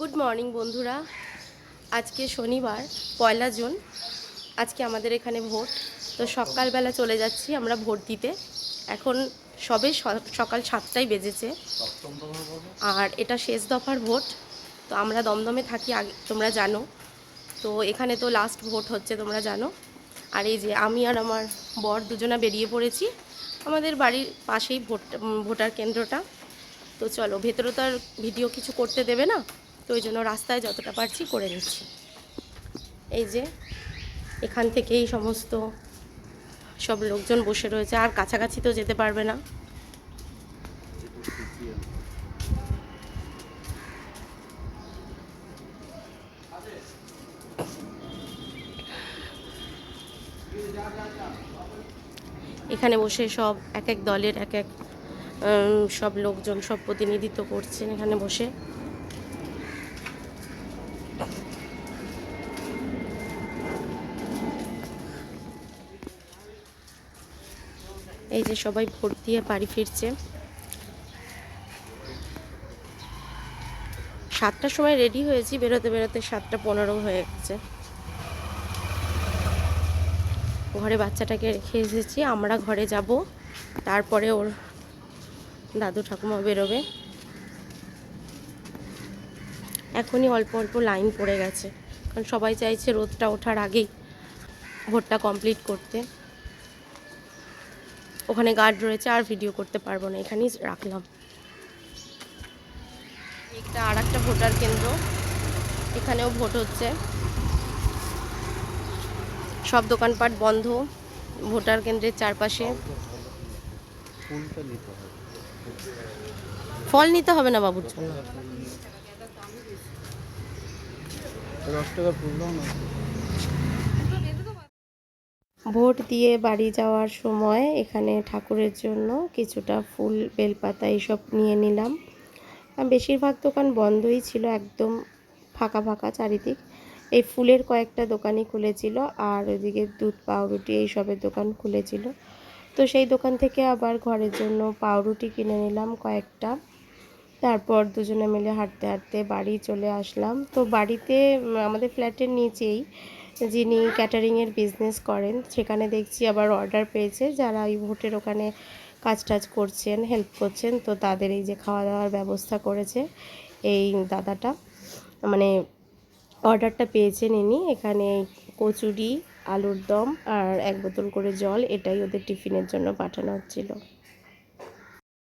Good morning বন্ধুরা। আজকে শনিবার, পয়লা জুন। আজকে আমাদের এখানে ভোট। তো সকালবেলা চলে যাচ্ছি আমরা ভোট দিতে। এখন সবে সকাল সাতটায় বেজেছে। আর এটা শেষ দফার ভোট। তো আমরা দমদমে থাকি আগে, তোমরা জানো। তো এখানে তো লাস্ট ভোট হচ্ছে, তোমরা জানো। আর এই যে আমি আর আমার বর দুজনা বেরিয়ে পড়েছি। আমাদের বাড়ির পাশেই ভোট ভোটার কেন্দ্রটা। তো চলো, ভেতরে তো আর ভিডিও কিছু করতে দেবে না। তো ওই জন্য রাস্তায় যতটা পারছি করে নিচ্ছি। এই যে, এখান থেকেই সমস্ত সব লোকজন বসে রয়েছে, আর কাছাকাছি তো যেতে পারবে না। এখানে বসে সব এক এক দলের এক এক সব লোকজন, সব প্রতিনিধিত্ব করছেন এখানে বসে। এই যে সবাই ভোট দিয়ে বাড়ি ফিরছে। সাতটার সময় রেডি হয়েছি, বেরোতে বেরোতে সাতটা পনেরো হয়ে গেছে। ঘরে বাচ্চাটাকে রেখে এসেছি, আমরা ঘরে যাব, তারপরে ওর দাদু ঠাকুমা বেরোবে। এখনই অল্প অল্প লাইন পড়ে গেছে, কারণ সবাই চাইছে রোদটা ওঠার আগেই ভোটটা কমপ্লিট করতে। ওখানে গার্ড রয়েছে, আর ভিডিও করতে পারব না, এখানেই রাখলাম। একটা আর একটা ভোটার কেন্দ্র, এখানেও ভোট হচ্ছে। সব দোকানপাট বন্ধ, ভোটার কেন্দ্রের চারপাশে। ফল নিতে হবে না বাবুর জন্য দশ টাকা ফুল দাও না ভোট দিয়ে বাড়ি যাওয়ার সময় এখানে ঠাকুরের জন্য কিছুটা ফুল, বেলপাতা এইসব নিয়ে নিলাম। বেশিরভাগ দোকান বন্ধই ছিল, একদম ফাঁকা ফাঁকা চারিদিক। এই ফুলের কয়েকটা দোকানই খুলেছিল আর ওইদিকে দুধ পাউরুটি এইসবের দোকান খুলেছিল। তো সেই দোকান থেকে আবার ঘরের জন্য পাউরুটি কিনে নিলাম কয়েকটা। তারপর দুজনে মিলে হাঁটতে হাঁটতে বাড়ি চলে আসলাম। তো বাড়িতে আমাদের ফ্ল্যাটের নিচেই যিনি ক্যাটারিংয়ের বিজনেস করেন, সেখানে দেখছি আবার অর্ডার পেয়েছে। যারা এই ভোটের ওখানে কাজ টাজ করছেন হেল্প করছেন, তো তাদের এই যে খাওয়া দাওয়ার ব্যবস্থা করেছে এই দাদাটা। মানে অর্ডারটা পেয়েছেন ইনি। এখানে কচুরি, আলুর দম আর এক বোতল করে জল, এটাই ওদের টিফিনের জন্য পাঠানো হচ্ছিল।